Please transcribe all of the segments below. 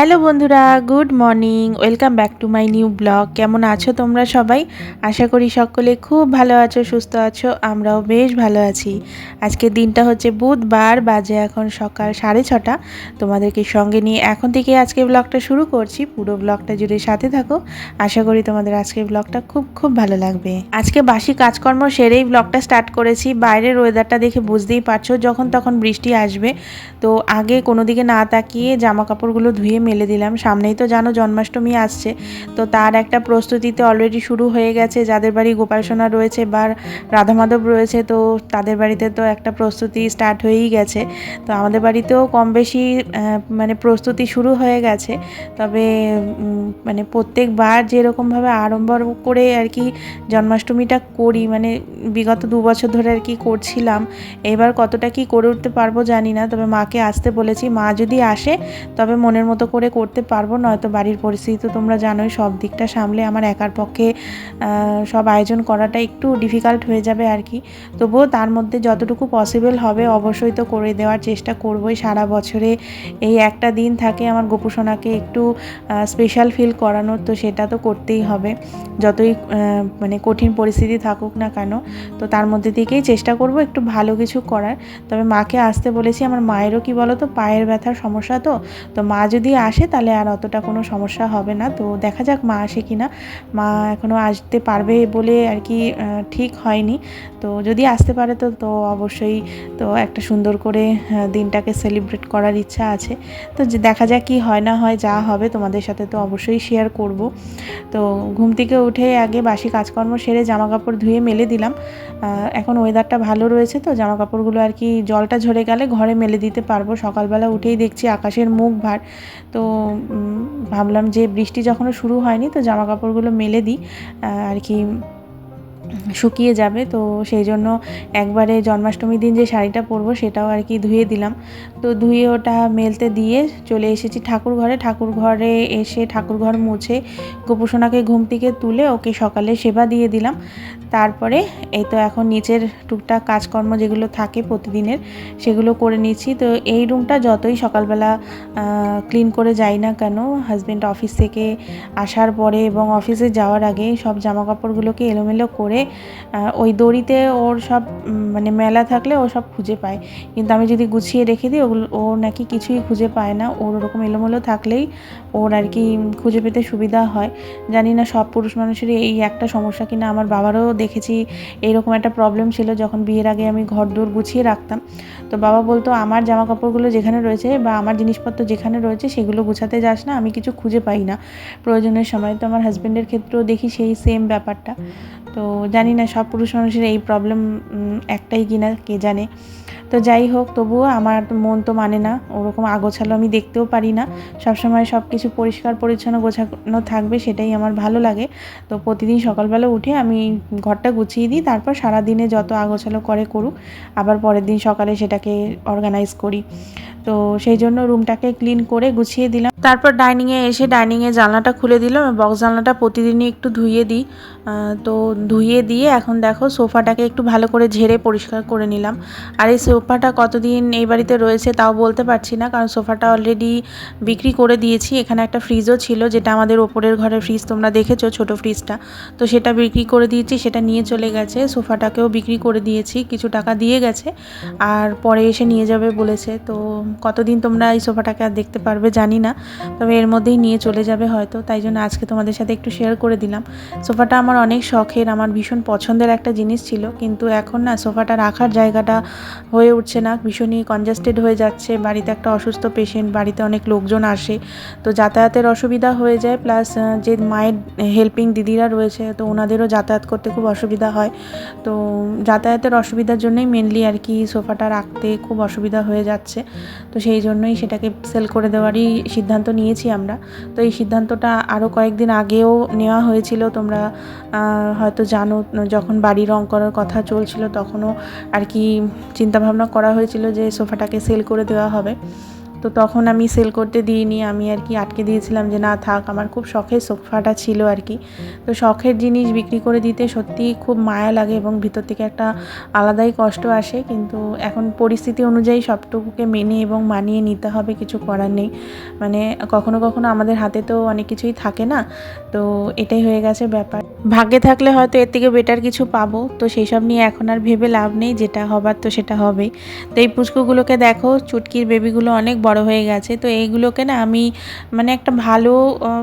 Hello বন্ধুরা, good morning, welcome back to my new blog. কেমন আছো তোমরা সবাই? আশা করি সকলে খুব ভালো আছো, সুস্থ আছো, আমরাও বেশ ভালো আছি। আজকের দিনটা হচ্ছে বুধবার, বাজে এখন সকাল সাড়ে ছটা। তোমাদেরকে সঙ্গে নিয়ে এখন থেকে আজকে ব্লগটা শুরু করছি। পুরো ব্লগটা জুড়ে সাথে থাকো। আশা করি তোমাদের আজকের ব্লগটা খুব খুব ভালো লাগবে। আজকে বাসি কাজকর্ম সেরেই ব্লগটা স্টার্ট করেছি। বাইরের ওয়েদারটা দেখে বুঝতেই পারছ, যখন তখন বৃষ্টি আসবে। তো আগে কোনো দিকে না তাকিয়ে জামা কাপড়গুলো ধুয়ে মেলে দিলাম। সামনেই তো জানো জন্মাষ্টমী আসছে, তো তার একটা প্রস্তুতিতে অলরেডি শুরু হয়ে গেছে। যাদের বাড়ি গোপাল সোনা রয়েছে বা রাধা মাধব রয়েছে, তো তাদের বাড়িতে তো একটা প্রস্তুতি স্টার্ট হয়েই গেছে। তো আমাদের বাড়িতেও কম বেশি মানে প্রস্তুতি শুরু হয়ে গেছে। তবে মানে প্রত্যেকবার যেরকমভাবে আড়ম্বর করে আর কি জন্মাষ্টমীটা করি মানে বিগত দু বছর ধরে আর কি করছিলাম, এবার কতটা কি করে উঠতে পারব জানি না। তবে মাকে আসতে বলেছি, মা যদি আসে, তবে মনের মতো করে করতে পারব, নয়তো বাড়ির পরিস্থিতি তো তোমরা জানোই, সব দিকটা সামলে আমার একার পক্ষে সব আয়োজন করাটা একটু ডিফিকাল্ট হয়ে যাবে আর কি। তবুও তার মধ্যে যতটুকু পসিবল হবে অবশ্যই তো করে দেওয়ার চেষ্টা করবোই। সারা বছরে এই একটা দিন থাকে আমার গোপুসোনাকে একটু স্পেশাল ফিল করানোর, তো সেটা তো করতেই হবে। যতই মানে কঠিন পরিস্থিতি থাকুক না কেন, তো তার মধ্যে থেকেই চেষ্টা করব একটু ভালো কিছু করার। তবে মাকে আসতে বলেছি, আমার মায়েরও কি বলো তো পায়ের ব্যথার সমস্যা তো? তো মা যদি আসে, তাহলে আর অতটা কোনো সমস্যা হবে না। তো দেখা যাক মা আসে কি না মা এখনও আসতে পারবে বলে আর কি ঠিক হয়নি। তো যদি আসতে পারে তো তো অবশ্যই তো একটা সুন্দর করে দিনটাকে সেলিব্রেট করার ইচ্ছা আছে। তো দেখা যাক কি হয় না হয়, যা হবে তোমাদের সাথে তো অবশ্যই শেয়ার করব। তো ঘুম থেকে উঠে আগে বাসি কাজকর্ম সেরে জামা কাপড় ধুয়ে মেলে দিলাম। এখন ওয়েদারটা ভালো রয়েছে তো জামা কাপড়গুলো আর কি জলটা ঝরে গেলে ঘরে মেলে দিতে পারব। সকালবেলা উঠেই দেখছি আকাশের মুখ ভার। তো উম, ভাবলাম যে বৃষ্টি যখনও শুরু হয়নি তো জামা কাপড়গুলো মেলে দিই আর কি শুকিয়ে যাবে। তো সেই জন্য একবারে জন্মাষ্টমীর দিন যে শাড়িটা পরবো সেটাও আর কি ধুয়ে দিলাম। তো ধুয়ে ওটা মেলতে দিয়ে চলে এসেছি ঠাকুর ঘরে। ঠাকুর ঘরে এসে ঠাকুর ঘর মুছে গোপুসোনাকে ঘুম থেকে তুলে ওকে সকালে সেবা দিয়ে দিলাম। তারপরে এই তো এখন নিচের টুকটাক কাজকর্ম যেগুলো থাকে প্রতিদিনের সেগুলো করে নিচ্ছি। তো এই রুমটা যতই সকালবেলা ক্লিন করে যাই না কেন হাজব্যান্ড অফিস থেকে আসার পরে এবং অফিসে যাওয়ার আগে সব জামা কাপড়গুলোকে এলোমেলো করে আহ, ওই দড়িতে ওর সব মানে মেলা থাকলে ও সব খুঁজে পায়। কিন্তু আমি যদি গুছিয়ে রেখে দিই ওগুলো ও নাকি কিছুই খুঁজে পায় না। ওর ওরকম এলোমেলো থাকলেই ওর আর কি খুঁজে পেতে সুবিধা হয়। জানি না সব পুরুষ মানুষেরই এই একটা সমস্যা কিনা। আমার বাবারও দেখেছি এইরকম একটা প্রবলেম ছিল যখন বিয়ের আগে আমি ঘর দৌড় গুছিয়ে রাখতাম। তো বাবা বলতো আমার জামা কাপড়গুলো যেখানে রয়েছে বা আমার জিনিসপত্র যেখানে রয়েছে সেগুলো গুছাতে যাস না। আমি কিছু খুঁজে পাই না প্রয়োজনের সময়। তো আমার হাজব্যান্ডের ক্ষেত্রেও দেখি সেই সেম ব্যাপারটা। তো জানি না, সব পুরুষ মানুষের এই প্রবলেম একটাই কিনা কে জানে। তো যাই হোক, তবুও আমার মন তো মানে না, ওরকম আগোছালো আমি দেখতেও পারি না। সবসময় সব কিছু পরিষ্কার, পরিচ্ছন্ন, গোছানো থাকবে, সেটাই আমার ভালো লাগে। তো প্রতিদিন সকালবেলা উঠে আমি ঘরটা গুছিয়ে দিই, তারপর সারা দিনে যত আগোছালো করে করুক, আবার পরের দিন সকালে সেটাকে অর্গানাইজ করি। তো সেই জন্য রুমটাকে ক্লিন করে গুছিয়ে দিলাম। তারপর ডাইনিংয়ে এসে ডাইনিংয়ে জানলাটা খুলে দিলাম বক্স জানলাটা প্রতিদিনই একটু ধুইয়ে দিই। তো ধুইয়ে দিয়ে এখন দেখো সোফাটাকে একটু ভালো করে ঝেড়ে পরিষ্কার করে নিলাম। আর এই সোফাটা কতদিন এই বাড়িতে রয়েছে তাও বলতে পারছি না, কারণ সোফাটা অলরেডি বিক্রি করে দিয়েছি। এখানে একটা ফ্রিজও ছিল, যেটা আমাদের ওপরের ঘরে ফ্রিজ তোমরা দেখেছ ছোট ফ্রিজটা তো সেটা বিক্রি করে দিয়েছি, সেটা নিয়ে চলে গেছে। সোফাটাকেও বিক্রি করে দিয়েছি, কিছু টাকা দিয়ে গেছে। আর পরে এসে নিয়ে যাবে বলেছে। তো কতদিন তোমরা এই সোফাটাকে আর দেখতে পারবে জানি না। তবে এর মধ্যেই নিয়ে চলে যাবে হয়তো, তাই জন্য আজকে তোমাদের সাথে একটু শেয়ার করে দিলাম। সোফাটা আমার অনেক শখের, আমার ভীষণ পছন্দের একটা জিনিস ছিল, কিন্তু এখন না সোফাটা রাখার জায়গাটা হয়ে উঠছে না, ভীষণই কনজাস্টেড হয়ে যাচ্ছে, বাড়িতে একটা অসুস্থ পেশেন্ট বাড়িতে অনেক লোকজন আসে, তো যাতায়াতের অসুবিধা হয়ে যায় প্লাস যে মায়ের হেল্পিং দিদিরা রয়েছে, তো ওনাদেরও যাতায়াত করতে খুব অসুবিধা হয়, তো যাতায়াতের অসুবিধার জন্যই মেনলি আর কি সোফাটা রাখতে খুব অসুবিধা হয়ে যাচ্ছে, তো সেই জন্যই সেটাকে সেল করে দেওয়ারই সিদ্ধান্ত নিয়েছি আমরা। তো এই সিদ্ধান্তটা আরও কয়েকদিন আগেও নেওয়া হয়েছিল। তোমরা হয়তো জানো, যখন বাড়ি রং করার কথা চলছিল তখনও আর কি চিন্তাভাবনা করা হয়েছিল যে সোফাটাকে সেল করে দেওয়া হবে। তো তখন আমি সেল করতে দিইনি, আমি আর কি আটকে দিয়েছিলাম যে না থাক, আমার খুব শখের সোফাটা ছিল আর কি। তো শখের জিনিস বিক্রি করে দিতে সত্যি খুব মায়া লাগে এবং ভিতর থেকে একটা আলাদাই কষ্ট আসে, কিন্তু এখন পরিস্থিতি অনুযায়ী সবটুকুকে মেনে এবং মানিয়ে নিতে হবে, কিছু করার নেই। মানে কখনো কখনো আমাদের হাতে তো অনেক কিছুই থাকে না, তো এটাই হয়ে গেছে ব্যাপার। ভাগ্যে থাকলে হয়তো এর থেকে বেটার কিছু পাবো। তো সেই সব নিয়ে এখন আর ভেবে লাভ নেই, যেটা হবার তো সেটা হবেই। তো এই পুচকুগুলোকে দেখো, চুটকির বেবিগুলো অনেক বড় হয়ে গেছে। তো এইগুলোকে না আমি মানে একটা ভালো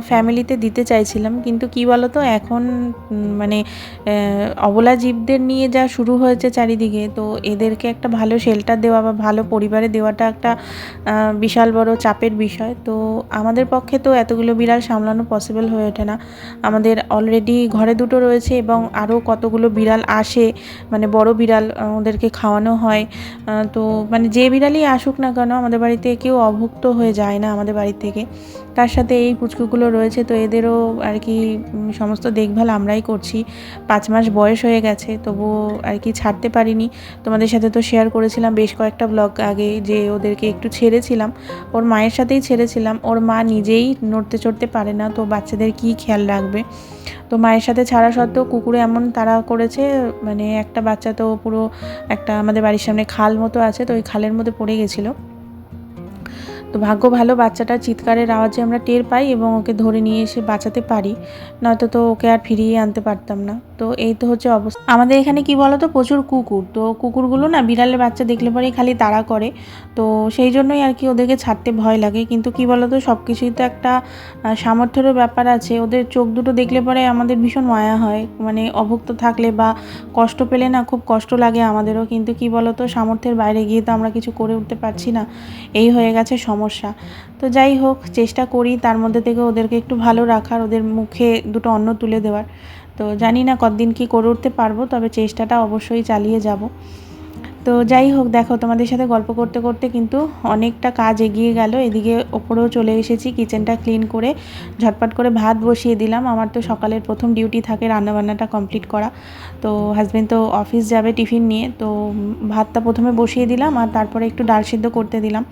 ফ্যামিলিতে দিতে চাইছিলাম। কিন্তু কি বলো তো এখন মানে অবলা জীবদের নিয়ে যা শুরু হয়েছে চারিদিকে, তো এদেরকে একটা ভালো শেল্টার দেওয়া বা ভালো পরিবারে দেওয়াটা একটা বিশাল বড় চাপের বিষয়। তো আমাদের পক্ষে তো এতগুলো বিড়াল সামলানো পসিবল হয়ে ওঠে না। আমাদের অলরেডি ঘরে দুটো রয়েছে এবং আরও কতগুলো বিড়াল আসে মানে বড় বিড়াল ওদেরকে খাওয়ানো হয়। তো মানে যে বিড়ালই আসুক না কেন, আমাদের বাড়িতে কেউ অভুক্ত হয়ে যায় না আমাদের বাড়ি থেকে। তার সাথে এই পুচকুগুলো রয়েছে, তো এদেরও আর কি সমস্ত দেখভাল আমরাই করছি। পাঁচ মাস বয়স হয়ে গেছে, তবুও আর কি ছাড়তে পারিনি। তোমাদের সাথে তো শেয়ার করেছিলাম বেশ কয়েকটা ব্লগ আগে যে ওদেরকে একটু ছেড়েছিলাম। ওর মায়ের সাথেই ছেড়েছিলাম, ওর মা নিজেই নড়তে চড়তে পারে না, তো বাচ্চাদের কী খেয়াল রাখবে? তো মায়ের সাথে ছাড়া সত্ত্বেও কুকুরে এমন তারা করেছে মানে একটা বাচ্চা তো পুরো একটা আমাদের বাড়ির সামনে খাল মতো আছে, তো ওই খালের মধ্যে পড়ে গেছিল। তো ভাগ্য ভালো বাচ্চাটা চিৎকারের আওয়াজে আমরা টের পাই এবং ওকে ধরে নিয়ে এসে বাঁচাতে পারি। নয়তো তো ওকে আর ফিরিয়ে আনতে পারতাম না। তো এই তো হচ্ছে অবস্থা। আমাদের এখানে কি বলো তো প্রচুর কুকুর। তো কুকুরগুলো না বিড়ালের বাচ্চা দেখলে পরেই খালি তাড়া করে। তো সেই জন্যই আর কি ওদেরকে ছাড়তে ভয় লাগে। কিন্তু কি বলো তো সব কিছুই তো একটা সামর্থ্যেরও ব্যাপার আছে। ওদের চোখ দুটো দেখলে পরে আমাদের ভীষণ মায়া হয়। মানে অভুক্ত থাকলে বা কষ্ট পেলে না খুব কষ্ট লাগে আমাদেরও। কিন্তু কি বলো তো সামর্থ্যের বাইরে গিয়ে তো আমরা কিছু করে উঠতে পারছি না। এই হয়ে গেছে সমস্যা। তো যাই হোক, চেষ্টা করি তার মধ্যে থেকে ওদেরকে একটু ভালো রাখার, ওদের মুখে দুটো অন্ন তুলে দেওয়ার। তো জানি না কতদিন কি করে উঠতে পারব, তবে চেষ্টাটা অবশ্যই চালিয়ে যাব। তো যাই হোক, দেখো তোমাদের সাথে গল্প করতে করতে কিন্তু অনেকটা কাজ এগিয়ে গেল। এদিকে ওপরেও চলে এসেছি, কিচেনটা ক্লিন করে ঝটপট করে ভাত বসিয়ে দিলাম। আমার তো সকালের প্রথম ডিউটি থাকে রান্নাবান্নাটা কমপ্লিট করা। তো হাজবেন্ড তো অফিস যাবে টিফিন নিয়ে, তো ভাতটা প্রথমে বসিয়ে দিলাম আর তারপরে একটু ডাল সিদ্ধ করতে দিলাম।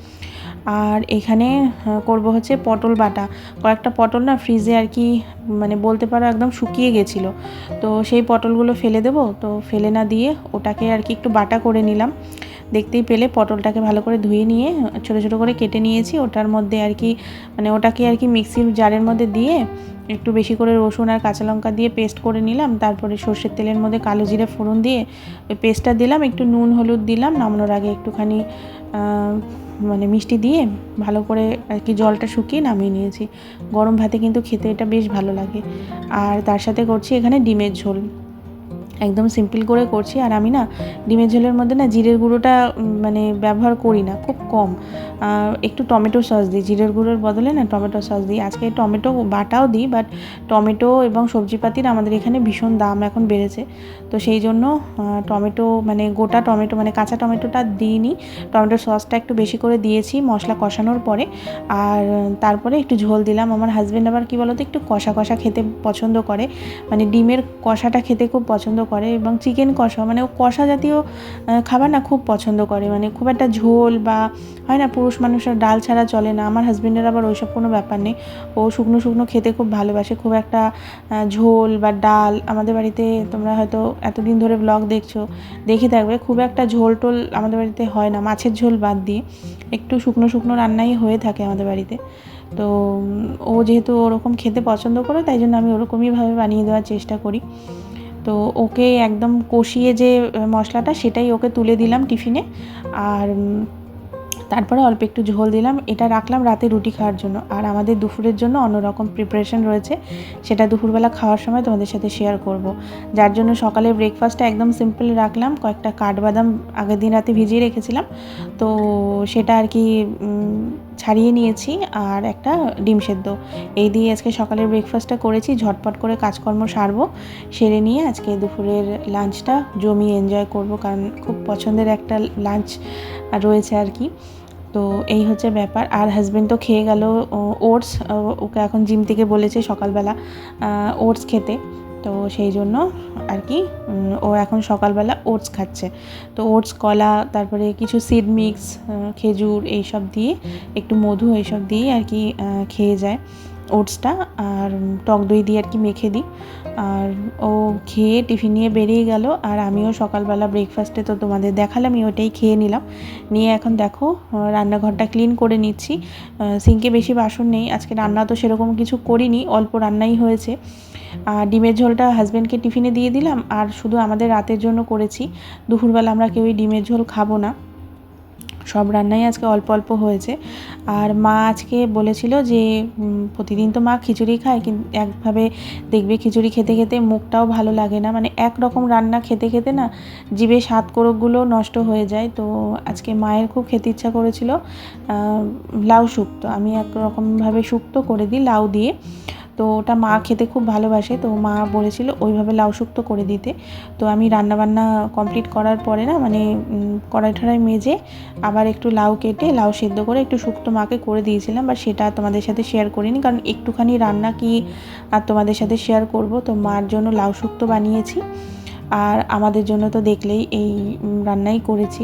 আর এখানে করব হচ্ছে পটল বাটা। কয়েকটা পটল না ফ্রিজে আর কি মানে বলতে পারো একদম শুকিয়ে গেছিল। তো সেই পটলগুলো ফেলে দেবো। তো ফেলে না দিয়ে ওটাকে আর কি একটু বাটা করে নিলাম। দেখতেই পেলে পটলটাকে ভালো করে ধুয়ে নিয়ে, ছোটো ছোটো করে কেটে নিয়েছি। ওটার মধ্যে আর কি মানে ওটাকে আর কি মিক্সির জারের মধ্যে দিয়ে একটু বেশি করে রসুন আর কাঁচা লঙ্কা দিয়ে পেস্ট করে নিলাম। তারপরে সর্ষের তেলের মধ্যে কালো জিরে ফোড়ন দিয়ে ওই পেস্টটা দিলাম। একটু নুন, হলুদ দিলাম। নামানোর আগে একটুখানি মানে মিষ্টি দিয়ে ভালো করে আর কি জলটা শুকিয়ে নামিয়ে নিয়েছি। গরম ভাতে কিন্তু খেতে এটা বেশ ভালো লাগে। আর তার সাথে করছি এখানে ডিমের ঝোল। একদম সিম্পল করে করছি। আর আমি না ডিমের ঝোলের মধ্যে না জিরের গুঁড়োটা মানে ব্যবহার করি না, খুব কম। একটু টমেটো সস দিই, জিরের গুঁড়োর বদলে না টমেটো সস দিই। আজকে টমেটো বাটাও দিই বাট টমেটো এবং সবজিপাতির আমাদের এখানে ভীষণ দাম এখন বেড়েছে। তো সেই জন্য টমেটো মানে গোটা টমেটো মানে কাঁচা টমেটোটা দিইনি। টমেটোর সসটা একটু বেশি করে দিয়েছি মশলা কষানোর পরে। আর তারপরে একটু ঝোল দিলাম। আমার হাজব্যান্ড আবার কী বলতো, একটু কষা কষা খেতে পছন্দ করে। মানে ডিমের কষাটা খেতে খুব পছন্দ করে এবং চিকেন কষা মানে ও কষা জাতীয় খাবার না খুব পছন্দ করে। মানে খুব একটা ঝোল বা হয় না, পুরুষ মানুষের ডাল ছাড়া চলে না। আমার হাজব্যান্ডের আবার ওইসব কোনো ব্যাপার নেই। ও শুকনো শুকনো খেতে খুব ভালোবাসে। খুব একটা ঝোল বা ডাল আমাদের বাড়িতে তোমরা হয়তো এতদিন ধরে ব্লগ দেখছ, দেখে থাকবে। খুব একটা ঝোল টোল আমাদের বাড়িতে হয় না। মাছের ঝোল বাদ দিয়ে একটু শুকনো শুকনো রান্নাই হয়ে থাকে আমাদের বাড়িতে। তো ও যেহেতু ওরকম খেতে পছন্দ করে, তাই জন্য আমি ওরকমইভাবে বানিয়ে দেওয়ার চেষ্টা করি। তো ওকে একদম কষিয়ে যে মশলাটা সেটাই ওকে তুলে দিলাম টিফিনে। আর তারপরে অল্প একটু ঝোল দিলাম। এটা রাখলাম রাতে রুটি খাওয়ার জন্য। আর আমাদের দুপুরের জন্য অন্যরকম প্রিপারেশন রয়েছে। সেটা দুপুরবেলা খাওয়ার সময় তোমাদের সাথে শেয়ার করব। যার জন্য সকালে ব্রেকফাস্টটা একদম সিম্পল রাখলাম। কয়েকটা কাঠবাদাম আগের দিন রাতে ভিজিয়ে রেখেছিলাম। তো সেটা আর কি ছাড়িয়ে নিয়েছি আর একটা ডিম সেদ্ধ। এই দিয়ে আজকে সকালের ব্রেকফাস্টটা করেছি, ঝটপট করে কাজকর্ম সারবো, সেরে নিয়ে আজকে দুপুরের লাঞ্চটা জমি এনজয় করব কারণ খুব পছন্দের একটা লাঞ্চ রয়েছে আর কি। তো এই হচ্ছে ব্যাপার। আর হাজবেন্ড তো খেয়ে গেল ওটস ওকে এখন জিম থেকে বলেছে সকালবেলা ওটস খেতে। তো সেই জন্য আর কি ও এখন সকালবেলা ওটস খাচ্ছে। তো ওটস, কলা, তারপরে কিছু সিড মিক্স খেজুর এইসব দিয়ে, একটু মধু এইসব দিয়ে আর কি খেয়ে যায় ওটসটা। আর টক দই দিয়ে আর কি মেখে দিই। আর ও খেয়ে টিফিন নিয়ে বেরিয়ে গেল আর আমিও সকালবেলা ব্রেকফাস্টে তো তোমাদের দেখালামই ওটাই খেয়ে নিলাম। নিয়ে এখন দেখো রান্নাঘরটা ক্লিন করে নিচ্ছি। সিঙ্কে বেশি বাসন নেই, আজকে রান্না তো সেরকম কিছু করিনি, অল্প রান্নাই হয়েছে। ডিমের ঝোলটা হাজব্যান্ডকে টিফিনে দিয়ে দিলাম, আর শুধু আমাদের রাতের জন্য করেছি। দুপুরবেলা আমরা কেউই ডিমের ঝোল খাব না। সব রান্নাই আজকে অল্প অল্প হয়েছে। আর মা আজকে বলেছিল যে প্রতিদিন তো মা খিচুড়ি খায়, কিন্তু একভাবে দেখবে খিচুড়ি খেতে খেতে মুখটাও ভালো লাগে না। মানে একরকম রান্না খেতে খেতে না, জিভে স্বাদ কোরকগুলো নষ্ট হয়ে যায়। তো আজকে মায়ের খুব খেতে ইচ্ছা করেছিল লাউ শুক্তো আমি একরকমভাবে শুক্তো করে দিই লাউ দিয়ে। তো ওটা মা খেতে খুব ভালোবাসে তো মা বলেছিল ওইভাবে লাউ শুক্তো করে দিতে। তো আমি রান্নাবান্না কমপ্লিট করার পরে না মানে কড়াই ঠড়াই মেজে আবার একটু লাউ কেটে লাউ সেদ্ধ করে একটু শুক্তো মাকে করে দিয়েছিলাম বা সেটা তোমাদের সাথে শেয়ার করিনি। কারণ একটুখানি রান্না কি আর তোমাদের সাথে শেয়ার করব তো মার জন্য লাউ শুক্তো বানিয়েছি। আর আমাদের জন্য তো দেখলেই এই রান্নাই করেছি।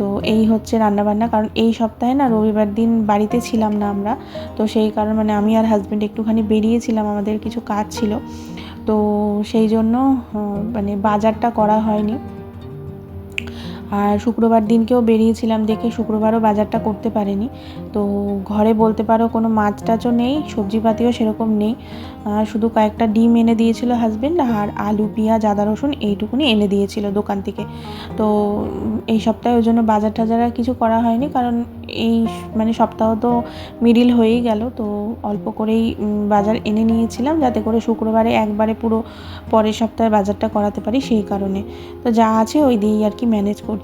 তো এই হচ্ছে রান্নাবান্না, কারণ এই সপ্তাহে না রবিবার দিন বাড়িতে ছিলাম না আমরা। তো সেই কারণ মানে আমি আর হাজব্যান্ড একটুখানি বেরিয়েছিলাম, আমাদের কিছু কাজ ছিল। তো সেই জন্য মানে বাজারটা করা হয়নি। আর শুক্রবার দিনকেও বেরিয়েছিলাম দেখে শুক্রবারও বাজারটা করতে পারিনি। তো ঘরে বলতে পারো কোনো মাছ টাছও নেই, সবজিপাতিও সেরকম নেই। শুধু কয়েকটা ডিম এনে দিয়েছিল হাজবেন্ড আর আলু, পেঁয়াজ, আদা, রসুন এইটুকুনি এনে দিয়েছিল দোকান থেকে। তো এই সপ্তাহে ওই জন্য বাজার টাজার আর কিছু করা হয়নি কারণ এই মানে সপ্তাহ তো মিডিল হয়েই গেল। তো অল্প করেই বাজার এনে নিয়েছিলাম যাতে করে শুক্রবারে একবারে পুরো পরের সপ্তাহে বাজারটা করাতে পারি সেই কারণে। তো যা আছে ওই দিয়েই আর কি ম্যানেজ করছি।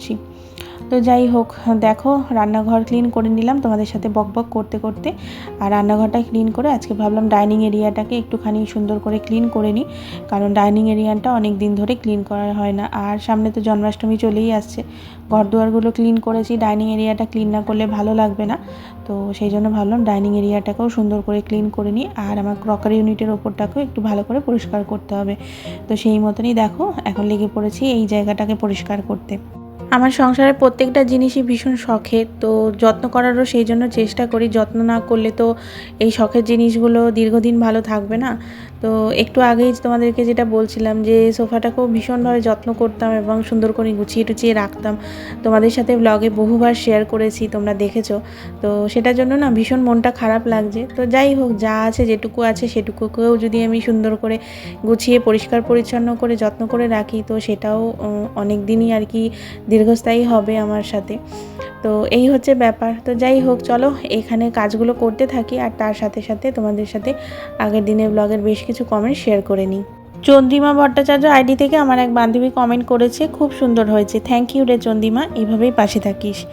তো যাই হোক, দেখো, রান্নাঘর ক্লিন করে নিলাম। তোমাদের সাথে বক বক করতে করতে আর রান্নাঘরটা ক্লিন করে আজকে ভাবলাম ডাইনিং এরিয়াটাকে একটুখানি সুন্দর করে ক্লিন করে নিই। কারণ ডাইনিং এরিয়াটা অনেক দিন ধরে ক্লিন করা হয় না। আর সামনে তো জন্মাষ্টমী চলেই আসছে। ঘর দুয়ারগুলো ক্লিন করেছি। ডাইনিং এরিয়াটা ক্লিন না করলে ভালো লাগবে না। তো সেই জন্য ভাবলাম ডাইনিং এরিয়াটাকেও সুন্দর করে ক্লিন করে নিই। আর আমার ক্রকারি ইউনিটের ওপরটাকেও একটু ভালো করে পরিষ্কার করতে হবে। তো সেই মতনই দেখো, এখন লেগে পড়েছি এই জায়গাটাকে পরিষ্কার করতে। আমার সংসারের প্রত্যেকটা জিনিসই ভীষণ শখের, তো যত্ন করারও সেই জন্য চেষ্টা করি। যত্ন না করলে তো এই শখের জিনিসগুলো দীর্ঘদিন ভালো থাকবে না। তো একটু আগেই তোমাদেরকে যেটা বলছিলাম যে সোফাটাকেও ভীষণভাবে যত্ন করতাম এবং সুন্দর করে গুছিয়ে টুচিয়ে রাখতাম। তোমাদের সাথে ব্লগে বহুবার শেয়ার করেছি, তোমরা দেখেছ। তো সেটার জন্য না ভীষণ মনটা খারাপ লাগছে। তো যাই হোক, যা আছে যেটুকু আছে সেটুকুকেও যদি আমি সুন্দর করে গুছিয়ে পরিষ্কার পরিচ্ছন্ন করে যত্ন করে রাখি, তো সেটাও অনেক দিনই আর কি দীর্ঘস্থায়ী হবে আমার সাথে। তো এই হচ্ছে ব্যাপার। তো যাই হোক, চলো এখানে কাজগুলো করতে থাকি আর তার সাথে সাথে তোমাদের সাথে আগের দিনের ব্লগের বেশ কিছু কমেন্ট শেয়ার করে নিই। চন্দ্রিমা ভট্টাচার্য আইডি থেকে আমার এক বান্ধবী কমেন্ট করেছে, খুব সুন্দর হয়েছে। থ্যাংক ইউ রে চন্দ্রিমা এইভাবেই পাশে থাকিস।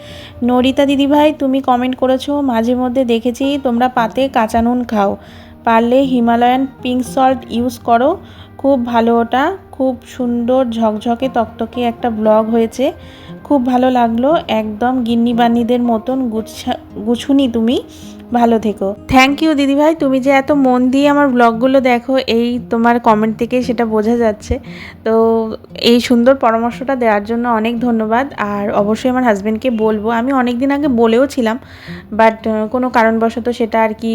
নরিতা দিদিভাই, তুমি কমেন্ট করেছ, মাঝে মধ্যে দেখেছি তোমরা পাতে কাঁচা নুন খাও। পারলে হিমালয়ান পিঙ্ক সল্ট ইউজ করো। খুব ভালো ওটা। খুব সুন্দর ঝকঝকে তকতকে একটা ব্লগ হয়েছে। খুব ভালো লাগল। একদম গিন্নি বান্নিদের মতন গুছা গুছুনি তুমি। ভালো থেকো। থ্যাংক ইউ দিদিভাই। তুমি যে এত মন দিয়ে আমার ব্লগগুলো দেখো, এই তোমার কমেন্ট থেকে সেটা বোঝা যাচ্ছে। তো এই সুন্দর পরামর্শটা দেওয়ার জন্য অনেক ধন্যবাদ। আর অবশ্যই আমার হাজব্যান্ডকে বলব, আমি অনেক দিন আগে বলেও ছিলাম বাট কোনো কারণবশত সেটা আর কি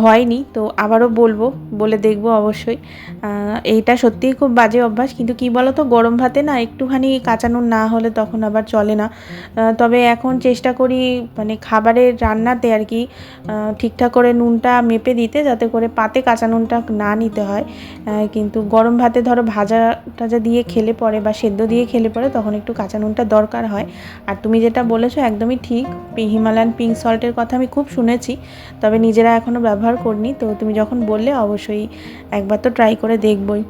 হয়নি। তো আবারও বলব, বলে দেখব অবশ্যই। এইটা সত্যিই খুব বাজে অভ্যাস, কিন্তু কি বলো তো গরম ভাতে না একটুখানি কাঁচা না হলে তখন আবার চলে না। তবে এখন চেষ্টা করি মানে খাবারের রান্নাতে আর কি ঠিকঠাক করে নুনটা মেপে দিতে যাতে করে পাতে কাঁচা নুনটা না নিতে হয়। কিন্তু গরম ভাতে ধরো ভাজা টাজা দিয়ে খেলে পরে বা সেদ্ধ দিয়ে খেলে পরে তখন একটু কাঁচা নুনটা দরকার হয়। আর তুমি যেটা বলেছ একদমই ঠিক হিমালয়ান পিঙ্ক সল্টের কথা আমি খুব শুনেছি, তবে নিজেরা এখনও ব্যবহার করিনি। তো তুমি যখন বললে অবশ্যই একবার তো ট্রাই করে দেখবই।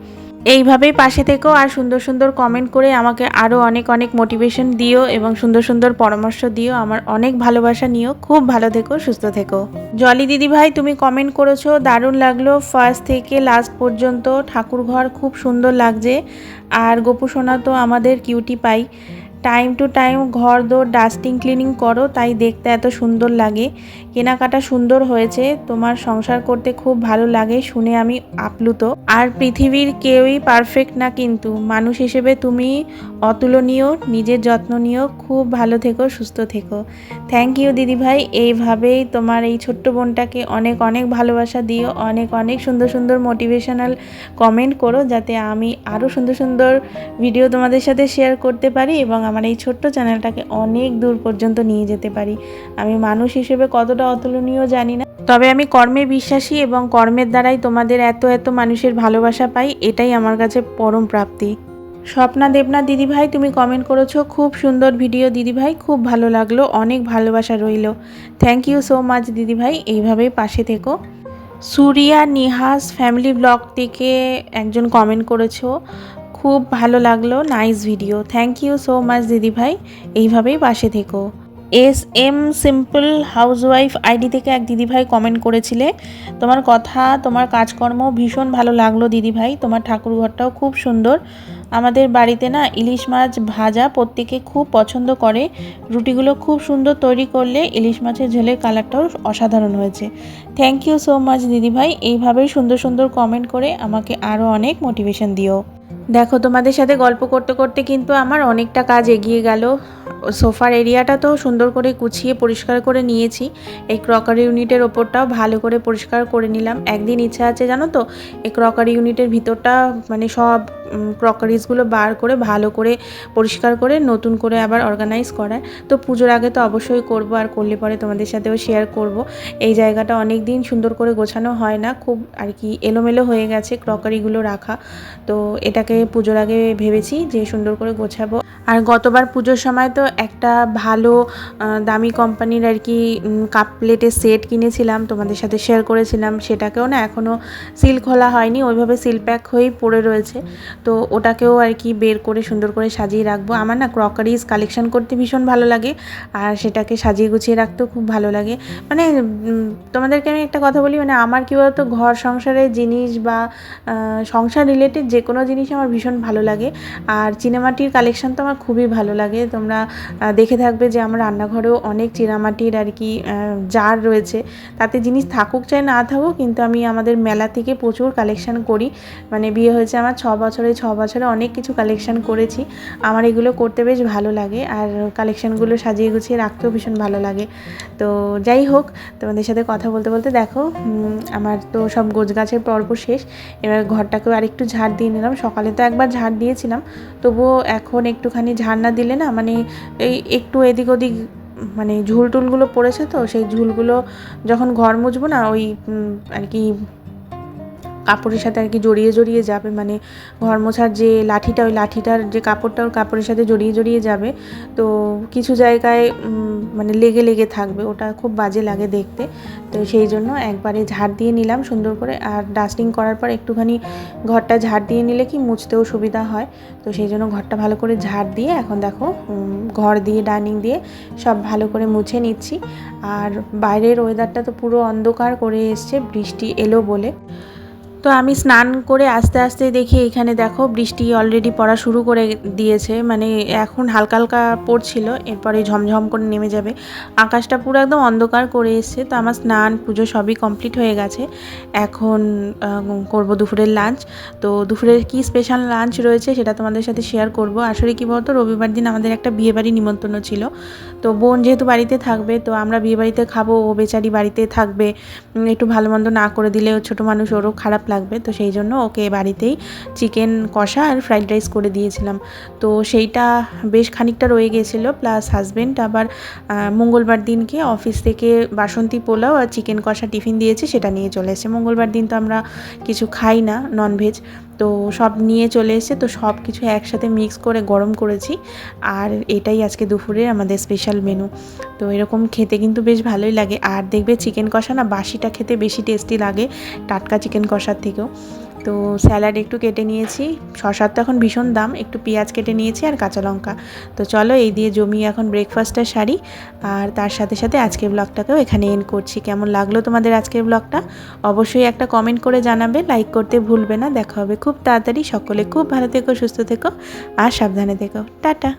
এইভাবেই পাশে থেকেও আর সুন্দর সুন্দর কমেন্ট করে আমাকে আরও অনেক অনেক মোটিভেশন দিও এবং সুন্দর সুন্দর পরামর্শ দিও। আমার অনেক ভালোবাসা নিও। খুব ভালো থেকো, সুস্থ থেকো। জলি দিদি ভাই, তুমি কমেন্ট করেছ, দারুণ লাগল। ফার্স্ট থেকে লাস্ট পর্যন্ত ঠাকুর ঘর খুব সুন্দর লাগছে। আর গোপু সোনা তো আমাদের cutie pie time to time ঘর দোর ডাস্টিং ক্লিনিং করো তাই দেখতে এত সুন্দর লাগে। কেনাকাটা সুন্দর হয়েছে তোমার সংসার করতে খুব ভালো লাগে শুনে আমি আপ্লুত। আর পৃথিবীর কেউই পারফেক্ট না কিন্তু মানুষ হিসেবে তুমি অতুলনীয় নিজের যত্ন নিও খুব ভালো থেকো সুস্থ থেকো। থ্যাংক ইউ দিদিভাই। এইভাবেই তোমার এই ছোট্ট বোনটাকে অনেক অনেক ভালোবাসা দিও অনেক অনেক সুন্দর সুন্দর মোটিভেশনাল কমেন্ট করো যাতে আমি আরও সুন্দর সুন্দর ভিডিও তোমাদের সাথে শেয়ার করতে পারি এবং আমার এই ছোট্ট চ্যানেলটাকে অনেক দূর পর্যন্ত নিয়ে যেতে পারি। আমি মানুষ হিসেবে কতটা অতুলনীয় জানি না। তবে আমি কর্মে বিশ্বাসী এবং কর্মের দ্বারাই তোমাদের এত এত মানুষের ভালোবাসা পাই, এটাই আমার কাছে পরম প্রাপ্তি। স্বপ্না দেবনাথ দিদিভাই, তুমি কমেন্ট করেছ, খুব সুন্দর ভিডিও দিদিভাই, খুব ভালো লাগল, অনেক ভালোবাসা রইল। থ্যাংক ইউ সো মাচ দিদিভাই, এইভাবেই পাশে থেকো। সুরিয়া নিহাস ফ্যামিলি ব্লগ থেকে একজন কমেন্ট করেছ। খুব ভালো লাগল nice video thank you so much দিদিভাই। এইভাবেই পাশে থেকো। S M simple housewife ID থেকে এক দিদিভাই কমেন্ট করেছিলে। তোমার কথা, তোমার কাজকর্ম ভীষণ ভালো লাগল, দিদিভাই। তোমার ঠাকুর ঘরটাও খুব সুন্দর। আমাদের বাড়িতে না ইলিশ মাছ ভাজা প্রত্যেকে খুব পছন্দ করে। রুটিগুলো খুব সুন্দর তৈরি করলে ইলিশ মাছের ঝোলের কালারটাও অসাধারণ হয়েছে। থ্যাংক ইউ সো মাচ দিদিভাই। এইভাবেই সুন্দর সুন্দর কমেন্ট করে আমাকে আরও অনেক মোটিভেশন দিও। দেখো, তোমাদের সাথে গল্প করতে করতে কিন্তু আমার অনেকটা কাজ এগিয়ে গেল। সোফার এরিয়াটা তো সুন্দর করে গুছিয়ে পরিষ্কার করে নিয়েছি। এই ক্রকারি ইউনিটের ওপরটাও ভালো করে পরিষ্কার করে নিলাম। একদিন ইচ্ছা আছে জানো তো? এই ক্রকারি ইউনিটের ভিতরটা মানে সব ক্রকারিজগুলো বার করে, ভালো করে পরিষ্কার করে, নতুন করে আবার অর্গানাইজ করায়। তো পুজোর আগে তো অবশ্যই করব, আর করলে পরে তোমাদের সাথেও শেয়ার করব। এই জায়গাটা অনেক দিন সুন্দর করে গোছানো হয় না, খুব আর কি এলোমেলো হয়ে গেছে ক্রকারিগুলো রাখা। তো এটাকে পুজোর আগে ভেবেছি যে সুন্দর করে গোছাবো। আর গতবার পুজোর সময় তো একটা ভালো দামি কোম্পানির আর কি কাপ প্লেটের সেট কিনেছিলাম, তোমাদের সাথে শেয়ার করেছিলাম, সেটাকেও না এখনও সিল খোলা হয়নি, ওইভাবে সিল প্যাক হয়েই পড়ে রয়েছে। তো ওটাকেও আর কি বের করে সুন্দর করে সাজিয়ে রাখব। আমার না ক্রকারিজ কালেকশন করতে ভীষণ ভালো লাগে, আর সেটাকে সাজিয়ে গুছিয়ে রাখতেও খুব ভালো লাগে। মানে তোমাদেরকে আমি একটা কথা বলি মানে আমার কী বলতো, ঘর সংসারের জিনিস বা সংসার রিলেটেড যে কোনো জিনিস আমার ভীষণ ভালো লাগে। আর চিনেমাটির কালেকশন তো আমার খুবই ভালো লাগে। তোমরা দেখে থাকবে যে আমার রান্নাঘরেও অনেক চীনামাটির আর কি জার রয়েছে। তাতে জিনিস থাকুক চাই না থাকুক, কিন্তু আমি আমাদের মেলা থেকে প্রচুর কালেকশান করি। মানে বিয়ে হয়েছে আমার ছ বছরে ছ বছরে অনেক কিছু কালেকশান করেছি। আমার এগুলো করতে বেশ ভালো লাগে আর কালেকশনগুলো সাজিয়ে গুছিয়ে রাখতেও ভীষণ ভালো লাগে। তো যাই হোক, তোমাদের সাথে কথা বলতে বলতে দেখো আমার তো সব গোছগাছের পর্ব শেষ। এবার ঘরটাকেও আরেকটু ঝাড় দিয়ে নিলাম। সকালে তো একবার ঝাড় দিয়েছিলাম, তবুও এখন একটুখানি ঝাড় না দিলে না মানে এই একটু এদিক ওদিক মানে ঝুল টুলগুলো পড়েছে তো, সেই ঝুলগুলো যখন ঘর মুছবো না, ওই আর কি কাপড়ের সাথে আর কি জড়িয়ে জড়িয়ে যাবে মানে ঘর মোছার যে লাঠিটা, ওই লাঠিটার যে কাপড়টা, ওর কাপড়ের সাথে জড়িয়ে জড়িয়ে যাবে। তো কিছু জায়গায় মানে লেগে লেগে থাকবে, ওটা খুব বাজে লাগে দেখতে। তো সেই জন্য একবারে ঝাড় দিয়ে নিলাম সুন্দর করে, আর ডাস্টিং করার পর একটুখানি ঘরটা ঝাড় দিয়ে নিলে কি মুছতেও সুবিধা হয়। তো সেই জন্য ঘরটা ভালো করে ঝাড় দিয়ে, এখন দেখো ঘর দিয়ে, ডাইনিং দিয়ে সব ভালো করে মুছে নিচ্ছি। আর বাইরের ওয়েদারটা তো পুরো অন্ধকার করে এসছে, বৃষ্টি এলো বলে। তো আমি স্নান করে আস্তে আস্তে দেখি এখানে দেখো বৃষ্টি অলরেডি পড়া শুরু করে দিয়েছে। মানে এখন হালকা হালকা পড়ছিল, এরপরে ঝমঝম করে নেমে যাবে। আকাশটা পুরো একদম অন্ধকার করে এসছে, তো আমার স্নান পুজো সবই কমপ্লিট হয়ে গেছে। এখন করব দুপুরের লাঞ্চ তো দুপুরের কি স্পেশাল লাঞ্চ রয়েছে সেটা তোমাদের সাথে শেয়ার করব। আসলে কি বলতো, রবিবার দিন আমাদের একটা বিয়েবাড়ি নিমন্ত্রণ ছিল। তো বোন যেহেতু বাড়িতে থাকবে, তো আমরা বিয়েবাড়িতে খাব, ও বেচারি বাড়িতে থাকবে। একটু ভালো মন্দ না করে দিলে ছোটো মানুষ ওরও খারাপ লাগবে। তো সেই জন্য ওকে বাড়িতেই চিকেন কষা আর ফ্রাইড রাইস করে দিয়েছিলাম। তো সেইটা বেশ খানিকটা রয়ে গেছিল। প্লাস হাজব্যান্ড আবার মঙ্গলবার দিনকে অফিস থেকে বাসন্তী পোলাও আর চিকেন কষা টিফিন দিয়েছে, সেটা নিয়ে চলে এসেছে। মঙ্গলবার দিন তো আমরা কিছু খাই না ননভেজ তো সব নিয়ে চলে এসে তো সব কিছু একসাথে মিক্স করে গরম করেছি। আর এটাই আজকে দুপুরের আমাদের স্পেশাল মেনু তো এরকম খেতে কিন্তু বেশ ভালোই লাগে। আর দেখবে চিকেন কষা না বাসিটা খেতে বেশি টেস্টি লাগে টাটকা চিকেন কষার থেকেও। তো স্যালাড একটু কেটে নিয়েছি। শশার তো এখন ভীষণ দাম, একটু পেঁয়াজ কেটে নিয়েছি আর কাঁচা লঙ্কা। তো চলো এই দিয়ে জমিয়ে এখন ব্রেকফাস্টটা সারি। আর তার সাথে সাথে আজকের ব্লগটাকেও এখানে এন্ড করছি। কেমন লাগল তোমাদের আজকের ব্লগটা অবশ্যই একটা কমেন্ট করে জানাবে লাইক করতে ভুলবে না। দেখা হবে খুব তাড়াতাড়ি। সকলে খুব ভালো থেকো, সুস্থ থেকো আর সাবধানে থেকো। টাটা!